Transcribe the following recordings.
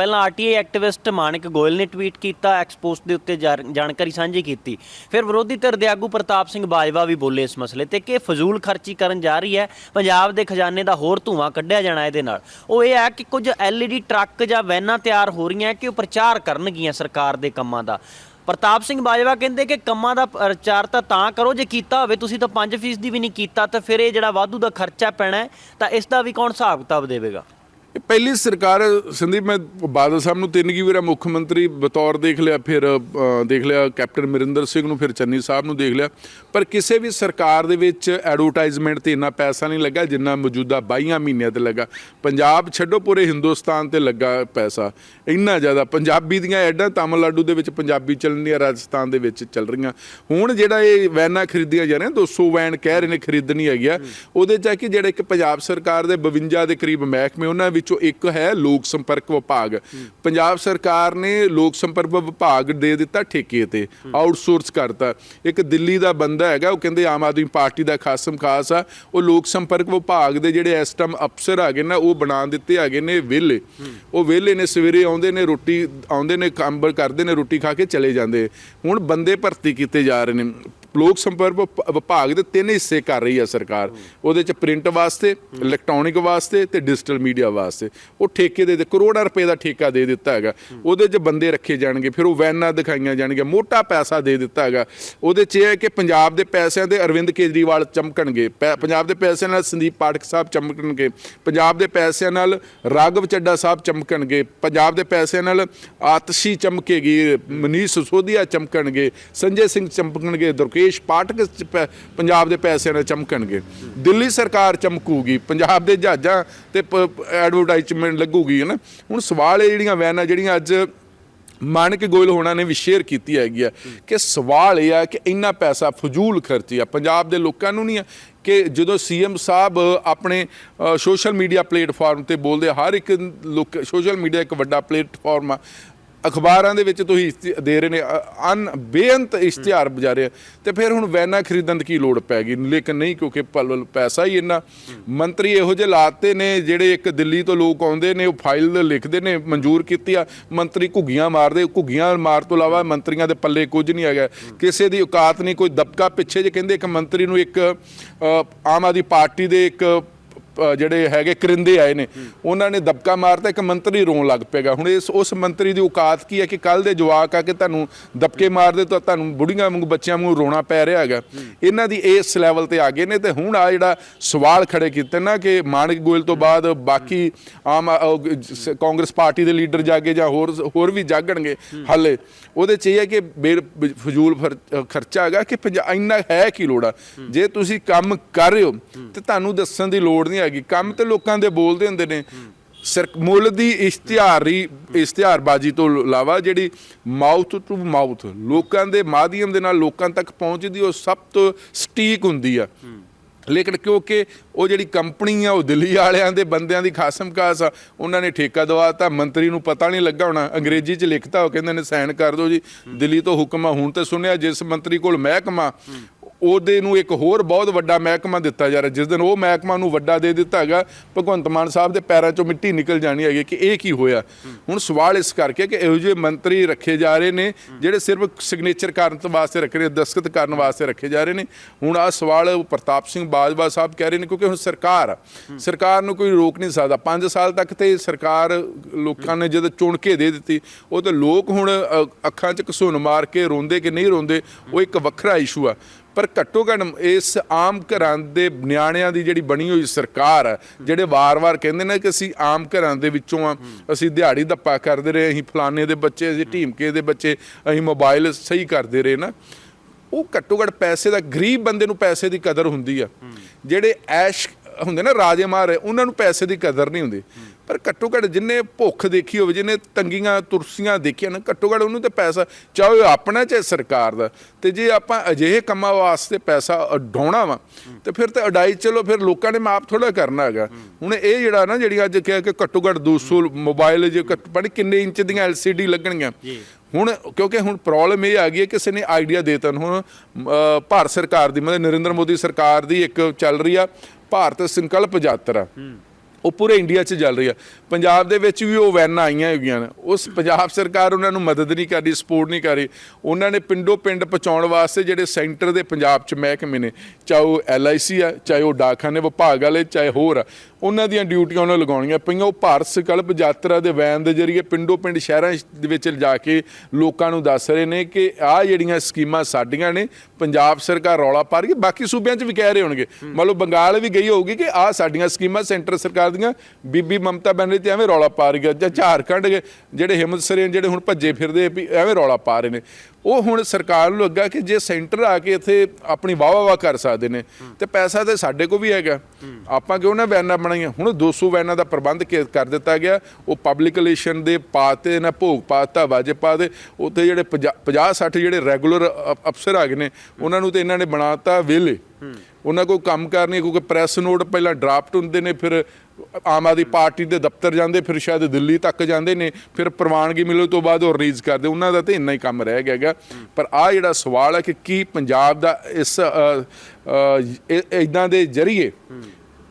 ਪਹਿਲਾਂ RTI activist ਮਾਨਿਕ ਗੋਇਲ ਨੇ tweet ਕੀਤਾ ਐਕਸਪੋਸਟ ਦੇ ਉੱਤੇ ਜਾਰ- ਜਾਣਕਾਰੀ ਸਾਂਝੀ ਕੀਤੀ। ਫਿਰ ਵਿਰੋਧੀ ਧਿਰ ਦੇ ਆਗੂ ਪ੍ਰਤਾਪ ਸਿੰਘ ਬਾਜਵਾ ਵੀ ਬੋਲੇ ਇਸ ਮਸਲੇ ਤੇ ਕਿ ਫਜ਼ੂਲ ਖਰਚੀ ਕਰਨ ਜਾ ਰਹੀ ਹੈ, ਪੰਜਾਬ ਦੇ ਖਜ਼ਾਨੇ ਦਾ ਹੋਰ ਧੂਆਂ ਕੱਢਿਆ ਜਾਣਾ ਇਹਦੇ ਨਾਲ। ਉਹ ਇਹ ਹੈ ਕਿ ਕੁਝ ਐਲਈਡੀ ਟਰੱਕ ਜਾਂ ਵੈਨਾਂ ਤਿਆਰ ਹੋ ਰਹੀਆਂ ਕਿ ਉਹ ਪ੍ਰਚਾਰ ਕਰਨਗੀਆਂ ਸਰਕਾਰ ਦੇ ਕੰਮਾਂ ਦਾ। ਪ੍ਰਤਾਪ ਸਿੰਘ ਬਾਜਵਾ ਕਹਿੰਦੇ ਕਿ ਕੰਮਾਂ ਦਾ ਪ੍ਰਚਾਰ ਤਾਂ ਤਾਂ ਕਰੋ, ਜੇ ਕੀਤਾ ਹੋਵੇ ਤੁਸੀਂ ਤਾਂ 5% ਦੀ ਵੀ ਨਹੀਂ ਕੀਤਾ, ਤਾਂ ਫਿਰ ਇਹ ਜਿਹੜਾ ਵਾਧੂ ਦਾ ਖਰਚਾ ਪੈਣਾ ਤਾਂ ਇਸ ਦਾ ਵੀ ਕੌਣ ਹਿਸਾਬ ਕਿਤਾਬ ਦੇਵੇਗਾ? ਇਹ ਪਹਿਲੀ ਸਰਕਾਰ, ਸੰਦੀਪ, ਮੈਂ ਬਾਦਲ ਸਾਹਿਬ ਨੂੰ ਤਿੰਨ ਕੀ ਵਾਰ ਮੁੱਖ ਮੰਤਰੀ ਬਤੌਰ ਦੇਖ ਲਿਆ, ਫਿਰ ਦੇਖ ਲਿਆ, ਕੈਪਟਨ ਅਮਰਿੰਦਰ ਸਿੰਘ ਨੂੰ, ਫਿਰ ਚੰਨੀ ਸਾਹਿਬ ਨੂੰ ਦੇਖ ਲਿਆ। ਪਰ ਕਿਸੇ ਵੀ ਸਰਕਾਰ ਦੇ ਵਿੱਚ ਐਡਵਰਟਾਈਜ਼ਮੈਂਟ ਤੇ ਇੰਨਾ ਪੈਸਾ ਨਹੀਂ ਲੱਗਾ, ਜਿੰਨਾ ਮੌਜੂਦਾ 22 ਮਹੀਨਿਆਂ ਤੇ ਲੱਗਾ। ਪੰਜਾਬ ਛੱਡੋ, ਪੂਰੇ ਹਿੰਦੁਸਤਾਨ ਤੇ ਲੱਗਾ ਪੈਸਾ। ਇੰਨਾ ਜ਼ਿਆਦਾ, ਪੰਜਾਬੀ ਦੀਆਂ ਐਡਾਂ ਤਾਮਿਲਨਾਡੂ ਦੇ ਵਿੱਚ, ਪੰਜਾਬੀ ਚੱਲਣ ਦੀਆਂ, ਰਾਜਸਥਾਨ ਦੇ ਵਿੱਚ ਚੱਲ ਰਹੀਆਂ। ਹੁਣ ਜਿਹੜਾ ਇਹ ਵੈਨਾਂ ਖਰੀਦੀਆਂ ਜਾ ਰਹੀਆਂ 200 ਵੈਨ ਕਹਿ ਰਹੇ ਨੇ, ਖਰੀਦਣੀ ਹੈਗੀ ਆ। ਉਹਦੇ ਚ ਆ ਕਿ ਜਿਹੜੇ ਇੱਕ ਪੰਜਾਬ ਸਰਕਾਰ ਦੇ 52 ਦੇ ਕਰੀਬ ਮਹਿਕਮੇ, ਉਹਨਾਂ ਵਿੱਚੋਂ ਇੱਕ ਹੈ ਲੋਕ ਸੰਪਰਕ ਵਿਭਾਗ। ਪੰਜਾਬ ਸਰਕਾਰ ਨੇ ਲੋਕ ਸੰਪਰਕ ਵਿਭਾਗ ਦੇ ਦਿੱਤਾ ਠੇਕੇ ਤੇ ਆਊਟਸੋਰਸ ਕਰਤਾ। ਇੱਕ ਦਿੱਲੀ ਦਾ ਬੰਦਾ ਹੈਗਾ, ਉਹ ਕਹਿੰਦੇ ਆਮ ਆਦਮੀ ਪਾਰਟੀ ਦਾ ਖਾਸਮ ਖਾਸ ਆ। ਉਹ ਲੋਕ ਸੰਪਰਕ ਵਿਭਾਗ ਦੇ ਜਿਹੜੇ ਇਸ ਟਾਈਮ ਅਫਸਰ ਹੈਗੇ ਨਾ, ਉਹ ਬਣਾ ਦਿੱਤੇ ਹੈਗੇ ਨੇ ਵਿਹਲੇ। ਉਹ ਵਿਹਲੇ ਨੇ, ਸਵੇਰੇ ਆਉਂਦੇ ਨੇ, ਰੋਟੀ ਆਉਂਦੇ ਨੇ, ਕੰਮ ਕਰਦੇ ਨੇ, ਰੋਟੀ ਖਾ ਕੇ ਚਲੇ ਜਾਂਦੇ। ਹੁਣ ਬੰਦੇ ਭਰਤੀ ਕੀਤੇ ਜਾ ਰਹੇ ਨੇ। ਲੋਕ ਸੰਪਰਕ ਵਿਭਾਗ ਦੇ ਤਿੰਨ ਹਿੱਸੇ ਕਰ ਰਹੀ ਹੈ ਸਰਕਾਰ। ਉਹਦੇ ਚ ਪ੍ਰਿੰਟ ਵਾਸਤੇ ਇਲੈਕਟ੍ਰੋਨਿਕ ਵਾਸਤੇ ਤੇ ਡਿਜੀਟਲ ਮੀਡੀਆ ਵਾਸਤੇ। ਉਹ ਠੇਕੇ ਦੇ ਦੇ ਕਰੋੜਾਂ ਰੁਪਏ ਦਾ ਠੇਕਾ ਦੇ ਦਿੱਤਾ ਹੈਗਾ। ਉਹਦੇ ਚ ਬੰਦੇ ਰੱਖੇ ਜਾਣਗੇ, ਫਿਰ ਉਹ ਵੈਨਾਂ ਦਿਖਾਈਆਂ ਜਾਣਗੀਆਂ, ਮੋਟਾ ਪੈਸਾ ਦੇ ਦਿੱਤਾ ਹੈਗਾ। ਉਹਦੇ ਚ ਇਹ ਹੈ ਕਿ ਪੰਜਾਬ ਦੇ ਪੈਸਿਆਂ ਦੇ ਅਰਵਿੰਦ ਕੇਜਰੀਵਾਲ ਚਮਕਣਗੇ। ਪੈ- ਪੰਜਾਬ ਦੇ ਪੈਸਿਆਂ ਨਾਲ ਸੰਦੀਪ ਪਾਠਕ ਸਾਹਿਬ ਚਮਕਣਗੇ। ਪੰਜਾਬ ਦੇ ਪੈਸਿਆਂ ਨਾਲ ਰਾਘਵ ਚੱਡਾ ਸਾਹਿਬ ਚਮਕਣਗੇ। ਪੰਜਾਬ ਦੇ ਪੈਸਿਆਂ ਨਾਲ ਆਤਸ਼ੀ ਚਮਕੇਗੀ, ਮਨੀਸ਼ ਸਿਸੋਦੀਆ ਚਮਕਣਗੇ, ਸੰਜੇ ਸਿੰਘ ਚਮਕਣਗੇ ਦੁਰਕੇਸ਼ ਪਾਠਕ ਪੰਜਾਬ ਦੇ ਪੈਸਿਆਂ ਨਾਲ ਚਮਕਣਗੇ। ਦਿੱਲੀ ਸਰਕਾਰ ਚਮਕੂਗੀ, ਪੰਜਾਬ ਦੇ ਜਹਾਜ਼ਾਂ ਤੇ ਐਡਵਰਟਾਈਜ਼ਮੈਂਟ ਲੱਗੂਗੀ, ਹੈ ਨਾ? ਹੁਣ ਸਵਾਲ ਇਹ ਜਿਹੜੀਆਂ ਵੈਨਾਂ ਜਿਹੜੀਆਂ ਅੱਜ ਮਾਨਕ ਗੋਇਲ ਹੋਣਾ ਨੇ ਵੀ ਸ਼ੇਅਰ ਕੀਤੀ ਹੈਗੀ ਆ, ਕਿ ਸਵਾਲ ਇਹ ਆ ਕਿ ਇੰਨਾ ਪੈਸਾ ਫਜ਼ੂਲ ਖਰਚੀ ਆ, ਪੰਜਾਬ ਦੇ ਲੋਕਾਂ ਨੂੰ ਨਹੀਂ ਆ, ਕਿ ਜਦੋਂ ਸੀਐਮ ਸਾਹਿਬ ਆਪਣੇ ਸੋਸ਼ਲ ਮੀਡੀਆ ਪਲੇਟਫਾਰਮ ਤੇ ਬੋਲਦੇ ਹਰ ਇੱਕ ਲੋਕ ਸੋਸ਼ਲ ਮੀਡੀਆ ਇੱਕ ਵੱਡਾ ਪਲੇਟਫਾਰਮ ਆ ਅਖਬਾਰਾਂ ਦੇ ਵਿੱਚ ਤੁਸੀਂ ਇਸ਼ਤਿ- ਦੇ ਰਹੇ ਨੇ ਅਨ ਬੇਅੰਤ ਇਸ਼ਤਿਹਾਰ ਬਜਾ ਰਹੇ ਆ। ਤੇ ਫਿਰ ਹੁਣ ਵੈਨਾਂ ਖਰੀਦਣ ਦੀ ਕੀ ਲੋੜ ਪੈ ਗਈ? ਲੇਕਿਨ ਨਹੀਂ, ਕਿਉਂਕਿ ਪਲ- ਪੈਸਾ ਹੀ ਇੰਨਾ। ਮੰਤਰੀ ਇਹੋ ਜਿਹੇ ਲਾਤੇ ਨੇ, ਜਿਹੜੇ ਇੱਕ ਦਿੱਲੀ ਤੋਂ ਲੋਕ ਆਉਂਦੇ ਨੇ, ਉਹ ਫਾਈਲ ਲਿਖਦੇ ਨੇ, ਮਨਜ਼ੂਰ ਕੀਤੀ ਆ। ਮੰਤਰੀ ਘੁੱਗੀਆਂ ਮਾਰਦੇ, ਘੁੱਗੀਆਂ ਮਾਰ ਤੋਂ ਇਲਾਵਾ ਮੰਤਰੀਆਂ ਦੇ ਪੱਲੇ ਕੁਝ ਨਹੀਂ ਹੈਗਾ। ਕਿਸੇ ਦੀ ਔਕਾਤ ਨਹੀਂ, ਕੋਈ ਦਬਕਾ ਪਿੱਛੇ ਜੇ ਕਹਿੰਦੇ ਇੱਕ ਮੰਤਰੀ ਨੂੰ ਇੱਕ ਆਮ ਆਦਮੀ ਪਾਰਟੀ ਦੇ ਇੱਕ ਜਿਹੜੇ ਹੈਗੇ ਕਰਿੰਦੇ ਆਏ ਨੇ, ਉਹਨਾਂ ਨੇ ਦਬਕਾ ਮਾਰਤਾ, ਇੱਕ ਮੰਤਰੀ ਰੋਣ ਲੱਗ ਪਏਗਾ। ਹੁਣ ਇਸ, ਉਸ ਮੰਤਰੀ ਦੀ ਔਕਾਤ ਕੀ ਹੈ ਕਿ ਕੱਲ ਦੇ ਜਵਾਕ ਆ ਕੇ ਤੁਹਾਨੂੰ ਦਬਕੇ ਮਾਰਦੇ ਤਾਂ ਤੁਹਾਨੂੰ ਬੁੜੀਆਂ ਵਾਂਗੂ, ਬੱਚਿਆਂ ਵਾਂਗੂ ਰੋਣਾ ਪੈ ਰਿਹਾ ਹੈਗਾ। ਇਹਨਾਂ ਦੀ ਇਸ ਲੈਵਲ ਤੇ ਆ ਗਏ ਨੇ ਤੇ ਹੁਣ ਆ ਜਿਹੜਾ ਸਵਾਲ ਖੜੇ ਕੀਤੇ ਨਾ ਕਿ ਮਾਨਕ ਗੋਇਲ ਤੋਂ ਬਾਅਦ ਬਾਕੀ ਆਮ ਕਾਂਗਰਸ ਪਾਰਟੀ ਦੇ ਲੀਡਰ ਜਾਗੇ ਜਾਂ ਹੋਰ ਹੋਰ ਵੀ ਜਾਗਣਗੇ ਹਾਲੇ। ਉਹਦੇ ਚ ਇਹ ਹੈ ਕਿ ਬੇ- ਫਜ਼ੂਲ ਫਰ- ਖਰਚਾ ਹੈਗਾ ਕਿ ਪੰਜਾ- ਇੰਨਾ ਹੈ ਕੀ ਲੋੜ ਆ? ਜੇ ਤੁਸੀਂ ਕੰਮ ਕਰ ਰਹੇ ਹੋ, ਤੇ ਤੁਹਾਨੂੰ ਦੱਸਣ ਦੀ ਲੋੜ ਨਹੀਂ ਹੈਗੀ, ਕੰਮ ਤੇ ਲੋਕਾਂ ਦੇ ਬੋਲਦੇ ਹੁੰਦੇ ਨੇ। ਸਰ ਮੁੱਲ ਦੀ ਇਸ਼ਤਿਹਾਰੀ, ਇਸ਼ਤਿਹਾਰਬਾਜ਼ੀ ਤੋਂ ਇਲਾਵਾ ਜਿਹੜੀ ਮਾਊਥ ਟੂ ਮਾਊਥ ਲੋਕਾਂ ਦੇ ਮਾਧਿਅਮ ਦੇ ਨਾਲ ਲੋਕਾਂ ਤੱਕ ਪਹੁੰਚਦੀ, ਉਹ ਸਭ ਤੋਂ ਸਟੀਕ ਹੁੰਦੀ ਆ। ਲੇਕਿਨ ਕਿਉਂਕਿ ਉਹ ਜਿਹੜੀ ਕੰਪਨੀ ਆ, ਉਹ ਦਿੱਲੀ ਵਾਲਿਆਂ ਦੇ ਬੰਦਿਆਂ ਦੀ ਖਾਸਮ ਖਾਸ ਆ, ਉਹਨਾਂ ਨੇ ਠੇਕਾ ਦਵਾਤਾ ਮੰਤਰੀ ਨੂੰ ਪਤਾ ਨਹੀਂ ਲੱਗਾ ਹੋਣਾ, ਅੰਗਰੇਜ਼ੀ 'ਚ ਲਿਖਤਾ, ਉਹ ਕਹਿੰਦੇ ਨੇ, ਸਾਈਨ ਕਰ ਦਿਓ ਜੀ, ਦਿੱਲੀ ਤੋਂ ਹੁਕਮ ਆ, ਹੁਣ ਤੇ ਸੁਣਿਆ, ਜਿਸ ਮੰਤਰੀ ਕੋਲ ਮਹਿਕਮਾ ਉਹਦੇ ਨੂੰ ਇੱਕ ਹੋਰ ਬਹੁਤ ਵੱਡਾ ਮਹਿਕਮਾ ਦਿੱਤਾ ਜਾ ਰਿਹਾ, ਜਿਸ ਦਿਨ ਉਹ ਮਹਿਕਮਾ ਨੂੰ ਵੱਡਾ ਦੇ ਦਿੱਤਾ ਹੈਗਾ, ਭਗਵੰਤ ਮਾਨ ਸਾਹਿਬ ਦੇ ਪੈਰਾਂ 'ਚੋਂ ਮਿੱਟੀ ਨਿਕਲ ਜਾਣੀ ਹੈਗੀ ਕਿ ਇਹ ਕੀ ਹੋਇਆ। ਹੁਣ ਸਵਾਲ ਇਸ ਕਰਕੇ ਕਿ ਇਹੋ ਜਿਹੇ ਮੰਤਰੀ ਰੱਖੇ ਜਾ ਰਹੇ ਨੇ, ਜਿਹੜੇ ਸਿਰਫ ਸਿਗਨੇਚਰ ਕਰਨ ਤੋਂ ਵਾਸਤੇ ਰੱਖੇ ਨੇ ਦਸਖਤ ਕਰਨ ਵਾਸਤੇ ਰੱਖੇ ਜਾ ਰਹੇ ਨੇ। ਹੁਣ ਆ ਸਵਾਲ ਪ੍ਰਤਾਪ ਸਿੰਘ ਬਾਜਵਾ ਸਾਹਿਬ ਕਹਿ ਰਹੇ ਨੇ, ਕਿਉਂਕਿ ਹੁਣ ਸਰਕਾਰ ਆ। ਸਰਕਾਰ ਨੂੰ ਕੋਈ ਰੋਕ ਨਹੀਂ ਸਕਦਾ। 5 ਸਾਲ ਤੱਕ ਤੇ ਸਰਕਾਰ ਲੋਕਾਂ ਨੇ ਜਦੋਂ ਚੁਣ ਕੇ ਦੇ ਦਿੱਤੀ, ਉਹ ਤੇ ਲੋਕ ਹੁਣ ਅੱਖਾਂ 'ਚ ਘਸੁੰਨ ਮਾਰ ਕੇ ਰੋਂਦੇ ਕਿ ਨਹੀਂ ਰੋਂਦੇ, ਉਹ ਇੱਕ ਵੱਖਰਾ ਇਸ਼ੂ ਆ। ਪਰ ਘੱਟੋ ਘੱਟ ਇਸ ਆਮ ਘਰਾਂ ਦੇ ਨਿਆਣਿਆਂ ਦੀ ਜਿਹੜੀ ਬਣੀ ਹੋਈ ਸਰਕਾਰ ਆ, ਜਿਹੜੇ ਵਾਰ-ਵਾਰ ਕਹਿੰਦੇ ਨੇ ਕਿ ਅਸੀਂ ਆਮ ਘਰਾਂ ਦੇ ਵਿੱਚੋਂ ਆ, ਅਸੀਂ ਦਿਹਾੜੀ ਦੱਪਾ ਕਰਦੇ ਰਹੇ, ਅਸੀਂ ਫਲਾਣੇ ਦੇ ਬੱਚੇ, ਅਸੀਂ ਢੀਮਕੇ ਦੇ ਬੱਚੇ, ਅਸੀਂ ਮੋਬਾਈਲ ਸਹੀ ਕਰਦੇ ਰਹੇ ਨਾ। ਉਹ ਘੱਟੋ ਘੱਟ ਪੈਸੇ ਦਾ, ਗਰੀਬ ਬੰਦੇ ਨੂੰ ਪੈਸੇ ਦੀ ਕਦਰ ਹੁੰਦੀ ਆ। ਜਿਹੜੇ ਐਸ਼ ਹੁੰਦੇ ਨਾ ਰਾਜੇ ਮਾਰੇ ਉਹਨਾਂ ਨੂੰ ਪੈਸੇ ਦੀ ਕਦਰ ਨਹੀਂ ਹੁੰਦੀ। ਪਰ ਘੱਟੋ ਘੱਟ ਜਿੰਨੇ ਭੁੱਖ ਦੇਖੀ ਹੋਵੇ ਜਿੰਨੇ ਤੰਗੀਆਂ ਤੁਰਸੀਆਂ ਦੇਖੀਆਂ ਨਾ ਘੱਟੋ ਘੱਟ ਉਹਨੂੰ ਤੇ ਪੈਸਾ ਚਾਹੇ ਆਪਣਾ ਚਾਹੇ ਸਰਕਾਰ ਦਾ ਤੇ ਜੇ ਆਪਾਂ ਅਜਿਹੇ ਕੰਮਾਂ ਵਾਸਤੇ ਪੈਸਾ ਉਡਾਉਣਾ ਵਾ ਤੇ ਫਿਰ ਤੇ ਉਡਾਈ ਚਲੋ ਫਿਰ ਲੋਕਾਂ ਨੇ ਮਾਪ ਥੋੜਾ ਕਰਨਾ ਹੈਗਾ। ਹੁਣ ਇਹ ਜਿਹੜਾ ਨਾ ਜਿਹੜੀ ਅੱਜ ਕਿਹਾ ਕਿ ਘੱਟੋ ਘੱਟ 200 ਮੋਬਾਈਲ ਜੇ ਪਤਾ ਨੀ ਕਿੰਨੇ ਇੰਚ ਦੀਆਂ LCD ਲੱਗਣਗੀਆਂ। ਹੁਣ ਕਿਉਂਕਿ ਹੁਣ ਪ੍ਰੋਬਲਮ ਇਹ ਆ ਗਈ ਹੈ ਕਿਸੇ ਨੇ ਆਈਡੀਆ ਦੇਤਾ। ਹੁਣ ਅ, ਭਾਰਤ ਸਰਕਾਰ ਦੀ ਮਤਲਬ ਨਰਿੰਦਰ ਮੋਦੀ ਸਰਕਾਰ ਦੀ ਇੱਕ ਚੱਲ ਰਹੀ ਆ ਭਾਰਤ ਸੰਕਲਪ ਯਾਤਰਾ। ਉਹ ਪੂਰੇ ਇੰਡੀਆ 'ਚ ਚੱਲ ਰਹੀ ਆ। ਪੰਜਾਬ ਦੇ ਵਿੱਚ ਵੀ ਉਹ ਵੈਨਾਂ ਆਈਆਂ ਹੈਗੀਆਂ ਨੇ। ਉਸ ਪੰਜਾਬ ਸਰਕਾਰ ਉਹਨਾਂ ਨੂੰ ਮਦਦ ਨਹੀਂ ਕਰ ਰਹੀ, ਸਪੋਰਟ ਨਹੀਂ ਕਰ ਰਹੀ। ਉਹਨਾਂ ਨੇ ਪਿੰਡੋ ਪਿੰਡ ਪਹੁੰਚਾਉਣ ਵਾਸਤੇ ਜਿਹੜੇ ਸੈਂਟਰ ਦੇ ਪੰਜਾਬ 'ਚ ਮਹਿਕਮੇ ਨੇ, ਚਾਹੇ ਉਹ ਐਲਆਈਸੀ ਆ, ਚਾਹੇ ਉਹ ਡਾਕਖਾਨੇ ਵਿਭਾਗ ਵਾਲੇ, ਚਾਹੇ ਹੋਰ ਆ, ਉਹਨਾਂ ਦੀਆਂ ਡਿਊਟੀਆਂ ਉਹਨਾਂ ਲਗਾਉਣੀਆਂ ਪਈਆਂ। ਉਹ ਭਾਰਤ ਸੰਕਲਪ ਯਾਤਰਾ ਦੇ ਵੈਨ ਦੇ ਜ਼ਰੀਏ ਪਿੰਡੋ ਪਿੰਡ ਸ਼ਹਿਰਾਂ ਦੇ ਵਿੱਚ ਲਿਜਾ ਕੇ ਲੋਕਾਂ ਨੂੰ ਦੱਸ ਰਹੇ ਨੇ ਕਿ ਆਹ ਜਿਹੜੀਆਂ ਸਕੀਮਾਂ ਸਾਡੀਆਂ ਨੇ, ਪੰਜਾਬ ਸਰਕਾਰ ਰੌਲਾ ਪਾ ਰਹੀ ਹੈ। ਬਾਕੀ ਸੂਬਿਆਂ 'ਚ ਵੀ ਕਹਿ ਰਹੇ ਹੋਣਗੇ। ਮੰਨ ਲਓ ਬੰਗਾਲ ਵੀ ਗਈ ਹੋਊਗੀ ਕਿ ਆਹ ਸਾਡੀਆਂ ਸਕੀਮਾਂ ਸੈਂਟਰ ਸਰਕਾਰ ਦੀਆਂ ਬੀਬੀ ਮਮਤਾ ਬੈਨਰਜੀ ਤੇ ਐਵੇਂ ਰੌਲਾ ਪਾ ਰਹੀ ਹੈ। ਜਾਂ ਝਾਰਖੰਡ ਜਿਹੜੇ ਹਿੰਮਤ ਸਰੇਨ ਜਿਹੜੇ ਹੁਣ ਭੱਜੇ ਫਿਰਦੇ ਵੀ ਐਵੇਂ ਰੌਲਾ ਪਾ ਰਹੇ ਨੇ। ਉਹ ਹੁਣ ਸਰਕਾਰ ਨੂੰ ਲੱਗਾ ਕਿ ਜੇ ਸੈਂਟਰ ਆ ਕੇ ਇੱਥੇ ਆਪਣੀ ਵਾਹ ਵਾਹ ਕਰ ਸਕਦੇ ਨੇ, ਤੇ ਪੈਸਾ ਤੇ ਸਾਡੇ ਕੋਲ ਵੀ ਹੈਗਾ। ਆਪਾਂ ਕਿਉਂ ਨਾ ਵੈਨਾਂ ਬਣਾਈਆਂ ਹੁਣ 200 ਵੈਨਾਂ ਦਾ ਪ੍ਰਬੰਧ ਕੇ- ਕਰ ਦਿੱਤਾ ਗਿਆ। ਉਹ ਪਬਲਿਕ ਰਿਲੇਸ਼ਨ ਦੇ ਪਾਤੇ ਨਾ ਭੋਗ ਪਾਤਾ ਵਾਜਪਾ ਦੇ। ਉੱਥੇ ਜਿਹੜੇ 50 60 ਜਿਹੜੇ ਰੈਗੂਲਰ ਅਫਸਰ ਆ ਗਏ ਨੇ, ਉਹਨਾਂ ਨੂੰ ਤੇ ਇਹਨਾਂ ਨੇ ਬਣਾਤਾ ਵਿਹਲੇ। ਉਹਨਾਂ ਕੋਲ ਕੰਮ ਕਰਨੀ ਕਿਉਂਕਿ ਪ੍ਰੈਸ ਨੋਟ ਪਹਿਲਾਂ ਡਰਾਫਟ ਹੁੰਦੇ ਨੇ, ਫਿਰ ਆਮ ਆਦਮੀ ਪਾਰਟੀ ਦੇ ਦਫ਼ਤਰ ਜਾਂਦੇ, ਫਿਰ ਸ਼ਾਇਦ ਦਿੱਲੀ ਤੱਕ ਜਾਂਦੇ ਨੇ, ਫਿਰ ਪ੍ਰਵਾਨਗੀ ਮਿਲਣ ਤੋਂ ਬਾਅਦ ਉਹ ਰਿਲੀਜ਼ ਕਰਦੇ। ਉਹਨਾਂ ਦਾ ਤੇ ਇੰਨਾ ਹੀ ਕੰਮ ਰਹਿ ਗਿਆ ਹੈਗਾ ਪਰ ਆ ਜਿਹੜਾ ਸਵਾਲ ਹੈ ਕਿ ਕੀ ਪੰਜਾਬ ਦਾ ਇਸ ਇਦਾਂ ਦੇ ਜਰੀਏ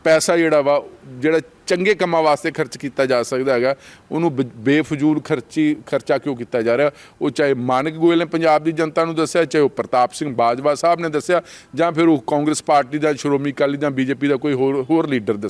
ਪੈਸਾ ਜਿਹੜਾ ਵਾ, ਜਿਹੜਾ ਚੰਗੇ ਕੰਮਾਂ ਵਾਸਤੇ ਖਰਚ ਕੀਤਾ ਜਾ ਸਕਦਾ ਹੈਗਾ, ਉਹਨੂੰ ਬ- ਬੇਫਜ਼ੂਲ ਖਰਚੀ, ਖਰਚਾ ਕਿਉਂ ਕੀਤਾ ਜਾ ਰਿਹਾ? ਉਹ ਚਾਹੇ ਮਾਨਕ ਗੋਇਲ ਨੇ ਪੰਜਾਬ ਦੀ ਜਨਤਾ ਨੂੰ ਦੱਸਿਆ, ਚਾਹੇ ਉਹ ਪ੍ਰਤਾਪ ਸਿੰਘ ਬਾਜਵਾ ਸਾਹਿਬ ਨੇ ਦੱਸਿਆ, ਜਾਂ ਫਿਰ ਉਹ ਕਾਂਗਰਸ ਪਾਰਟੀ ਦਾ, ਸ਼੍ਰੋਮਣੀ ਅਕਾਲੀ ਦਾ ਬੀਜੇਪੀ ਦਾ ਕੋਈ ਹੋਰ ਹੋਰ ਲੀਡਰ ਦੱਸਿਆ।